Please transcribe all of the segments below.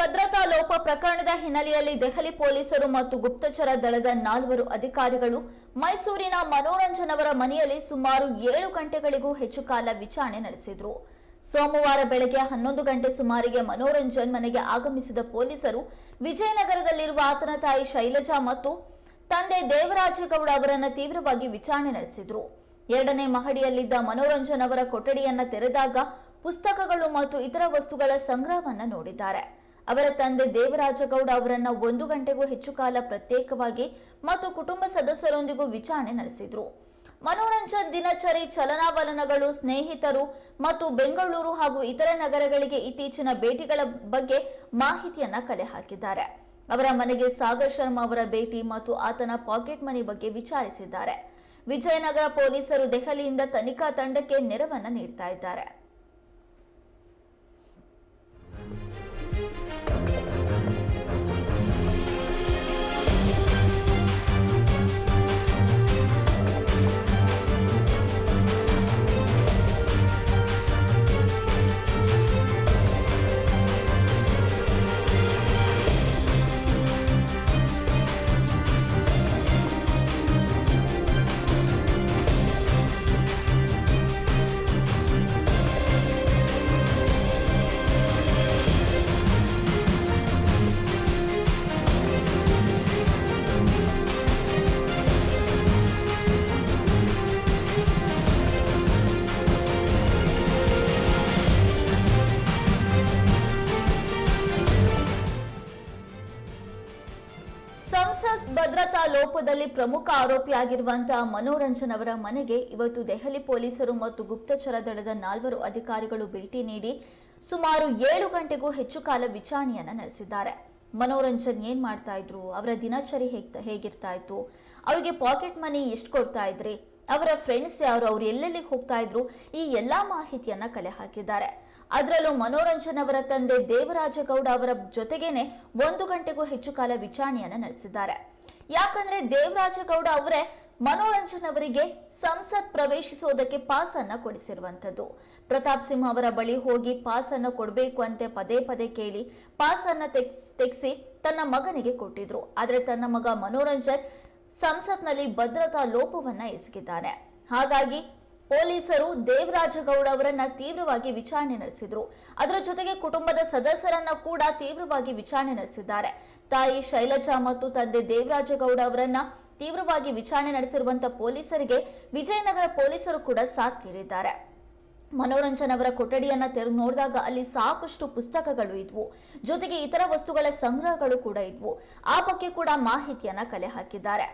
ಭದ್ರತಾ ಲೋಪ ಪ್ರಕರಣದ ಹಿನ್ನೆಲೆಯಲ್ಲಿ ದೆಹಲಿ ಪೊಲೀಸರು ಮತ್ತು ಗುಪ್ತಚರ ದಳದ ನಾಲ್ವರು ಅಧಿಕಾರಿಗಳು ಮೈಸೂರಿನ ಮನೋರಂಜನ್ ಅವರ ಮನೆಯಲ್ಲಿ ಸುಮಾರು ಏಳು ಗಂಟೆಗಳಿಗೂ ಹೆಚ್ಚು ಕಾಲ ವಿಚಾರಣೆ ನಡೆಸಿದ್ರು. ಸೋಮವಾರ ಬೆಳಗ್ಗೆ ಹನ್ನೊಂದು ಗಂಟೆ ಸುಮಾರಿಗೆ ಮನೋರಂಜನ್ ಮನೆಗೆ ಆಗಮಿಸಿದ ಪೊಲೀಸರು ವಿಜಯನಗರದಲ್ಲಿರುವ ಆತನ ತಾಯಿ ಶೈಲಜಾ ಮತ್ತು ತಂದೆ ದೇವರಾಜೇಗೌಡ ಅವರನ್ನು ತೀವ್ರವಾಗಿ ವಿಚಾರಣೆ ನಡೆಸಿದ್ರು. ಎರಡನೇ ಮಹಡಿಯಲ್ಲಿದ್ದ ಮನೋರಂಜನ್ ಅವರ ಕೊಠಡಿಯನ್ನ ತೆರೆದಾಗ ಪುಸ್ತಕಗಳು ಮತ್ತು ಇತರ ವಸ್ತುಗಳ ಸಂಗ್ರಹವನ್ನ ನೋಡಿದ್ದಾರೆ. ಅವರ ತಂದೆ ದೇವರಾಜಗೌಡ ಅವರನ್ನ ಒಂದು ಗಂಟೆಗೂ ಹೆಚ್ಚು ಕಾಲ ಪ್ರತ್ಯೇಕವಾಗಿ ಮತ್ತು ಕುಟುಂಬ ಸದಸ್ಯರೊಂದಿಗೂ ವಿಚಾರಣೆ ನಡೆಸಿದ್ರು. ಮನೋರಂಜನ್ ದಿನಚರಿ ಚಲನಾವಲನಗಳು, ಸ್ನೇಹಿತರು ಮತ್ತು ಬೆಂಗಳೂರು ಹಾಗೂ ಇತರ ನಗರಗಳಿಗೆ ಇತ್ತೀಚಿನ ಭೇಟಿಗಳ ಬಗ್ಗೆ ಮಾಹಿತಿಯನ್ನ ಕಲೆ ಹಾಕಿದ್ದಾರೆ. ಅವರ ಮನೆಗೆ ಸಾಗರ್ ಶರ್ಮಾ ಅವರ ಭೇಟಿ ಮತ್ತು ಆತನ ಪಾಕೆಟ್ ಮನಿ ಬಗ್ಗೆ ವಿಚಾರಿಸಿದ್ದಾರೆ. ವಿಜಯನಗರ ಪೊಲೀಸರು ದೆಹಲಿಯಿಂದ ತನಿಖಾ ತಂಡಕ್ಕೆ ನೆರವನ್ನು ನೀಡ್ತಾ ಇದ್ದಾರೆ. ಲೋಪದಲ್ಲಿ ಪ್ರಮುಖ ಆರೋಪಿಯಾಗಿರುವಂತಹ ಮನೋರಂಜನ್ ಅವರ ಮನೆಗೆ ಇವತ್ತು ದೆಹಲಿ ಪೊಲೀಸರು ಮತ್ತು ಗುಪ್ತಚರ ದಳದ ನಾಲ್ವರು ಅಧಿಕಾರಿಗಳು ಭೇಟಿ ನೀಡಿ ಸುಮಾರು ಏಳು ಗಂಟೆಗೂ ಹೆಚ್ಚು ಕಾಲ ವಿಚಾರಣೆಯನ್ನ ನಡೆಸಿದ್ದಾರೆ. ಮನೋರಂಜನ್ ಏನ್ ಮಾಡ್ತಾ ಇದ್ರು? ಅವರ ದಿನಚರಿ ಹೇಗ್ ಹೇಗಿರ್ತಾ ಇತ್ತು ಅವರಿಗೆ ಪಾಕೆಟ್ ಮನಿ ಎಷ್ಟು ಕೊಡ್ತಾ ಇದ್ರಿ? ಅವರ ಫ್ರೆಂಡ್ಸ್ ಯಾರು? ಅವ್ರು ಎಲ್ಲೆಲ್ಲಿಗೆ ಹೋಗ್ತಾ ಇದ್ರು? ಈ ಎಲ್ಲಾ ಮಾಹಿತಿಯನ್ನ ಕಲೆ ಹಾಕಿದ್ದಾರೆ. ಅದರಲ್ಲೂ ಮನೋರಂಜನ್ ಅವರ ತಂದೆ ದೇವರಾಜಗೌಡ ಅವರ ಜೊತೆಗೇನೆ ಒಂದು ಗಂಟೆಗೂ ಹೆಚ್ಚು ಕಾಲ ವಿಚಾರಣೆಯನ್ನ ನಡೆಸಿದ್ದಾರೆ. ಯಾಕಂದ್ರೆ ದೇವರಾಜಗೌಡ ಅವರೇ ಮನೋರಂಜನ್ ಅವರಿಗೆ ಸಂಸತ್ ಪ್ರವೇಶಿಸೋದಕ್ಕೆ ಪಾಸ್ ಅನ್ನ ಕೊಡಿಸಿರುವಂತದ್ದು ಪ್ರತಾಪ್ ಸಿಂಹ ಅವರ ಬಳಿ ಹೋಗಿ ಪಾಸ್ ಅನ್ನ ಕೊಡಬೇಕು ಅಂತ ಪದೇ ಪದೇ ಕೇಳಿ ಪಾಸ್ ಅನ್ನ ತೆಗೆಸಿ ತನ್ನ ಮಗನಿಗೆ ಕೊಟ್ಟಿದ್ರು. ಆದ್ರೆ ತನ್ನ ಮಗ ಮನೋರಂಜನ್ ಸಂಸತ್ನಲ್ಲಿ ಭದ್ರತಾ ಲೋಪವನ್ನ ಎಸಗಿದ್ದಾನೆ. ಹಾಗಾಗಿ ಪೊಲೀಸರು ದೇವರಾಜಗೌಡ ಅವರನ್ನ ತೀವ್ರವಾಗಿ ವಿಚಾರಣೆ ನಡೆಸಿದ್ರು. ಅದರ ಜೊತೆಗೆ ಕುಟುಂಬದ ಸದಸ್ಯರನ್ನ ಕೂಡ ತೀವ್ರವಾಗಿ ವಿಚಾರಣೆ ನಡೆಸಿದ್ದಾರೆ. ತಾಯಿ ಶೈಲಜಾ ಮತ್ತು ತಂದೆ ದೇವರಾಜಗೌಡ ಅವರನ್ನ ತೀವ್ರವಾಗಿ ವಿಚಾರಣೆ ನಡೆಸಿರುವಂತಹ ಪೊಲೀಸರಿಗೆ ವಿಜಯನಗರ ಪೊಲೀಸರು ಕೂಡ ಸಾಥ್ ನೀಡಿದ್ದಾರೆ. ಮನೋರಂಜನ್ ಅವರ ಕೊಠಡಿಯನ್ನ ತೆರೆದು ನೋಡಿದಾಗ ಅಲ್ಲಿ ಸಾಕಷ್ಟು ಪುಸ್ತಕಗಳು ಇದ್ವು. ಜೊತೆಗೆ ಇತರ ವಸ್ತುಗಳ ಸಂಗ್ರಹಗಳು ಕೂಡ ಇದ್ವು. ಆ ಬಗ್ಗೆ ಕೂಡ ಮಾಹಿತಿಯನ್ನ ಕಲೆ ಹಾಕಿದ್ದಾರೆ.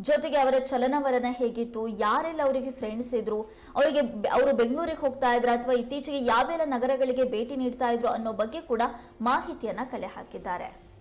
ಜೊತೆಗೆ ಅವರ ಚಲನವಲನ ಹೇಗಿತ್ತು, ಯಾರೆಲ್ಲ ಅವರಿಗೆ ಫ್ರೆಂಡ್ಸ್ ಇದ್ರು, ಅವರಿಗೆ ಅವರು ಬೆಂಗಳೂರಿಗೆ ಹೋಗ್ತಾ ಇದ್ರು ಅಥವಾ ಇತ್ತೀಚೆಗೆ ಯಾವೆಲ್ಲ ನಗರಗಳಿಗೆ ಭೇಟಿ ನೀಡ್ತಾ ಇದ್ರು ಅನ್ನೋ ಬಗ್ಗೆ ಕೂಡ ಮಾಹಿತಿಯನ್ನ ಕಲೆ ಹಾಕಿದ್ದಾರೆ.